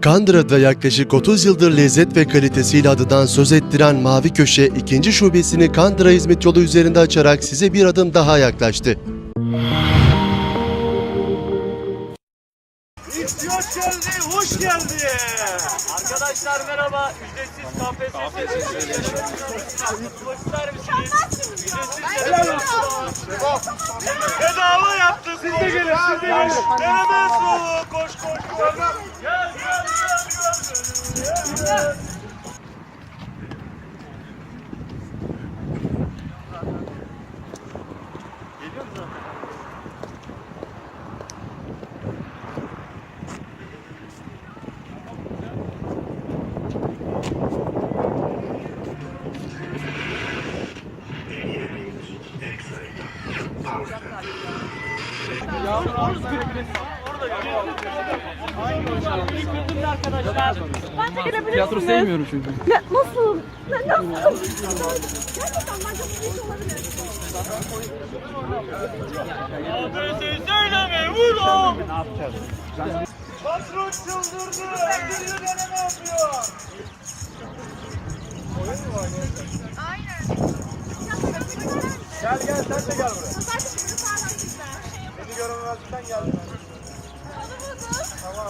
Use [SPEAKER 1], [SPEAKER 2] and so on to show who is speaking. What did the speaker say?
[SPEAKER 1] Kandıra'da yaklaşık 30 yıldır lezzet ve kalitesiyle adından söz ettiren Mavi Köşe ikinci şubesini Kandıra Hizmet Yolu üzerinde açarak size bir adım daha yaklaştı.
[SPEAKER 2] Hoş geldi, hoş geldi. Arkadaşlar merhaba. Ücretsiz KPSS. Boşlar misiniz? Ücretsiz Bedava yaptık. Siz de gelin, siz de gelin. Hemen soğuk, koş koş koş. Gel gel gel gel. Gel. Geliyor musun?
[SPEAKER 3] Tiyatro sevmiyorum çünkü.
[SPEAKER 4] Ne, nasıl? Ne, nasıl? Gerçekten bence bu iş olabilir.
[SPEAKER 2] Adresi söyleme vurum. Ne yapacağız? Patron çıldırdı. Öldürüyor gene ne yapıyor? Gel gel sen de gel buraya görünmezlikten geldim. Tamam.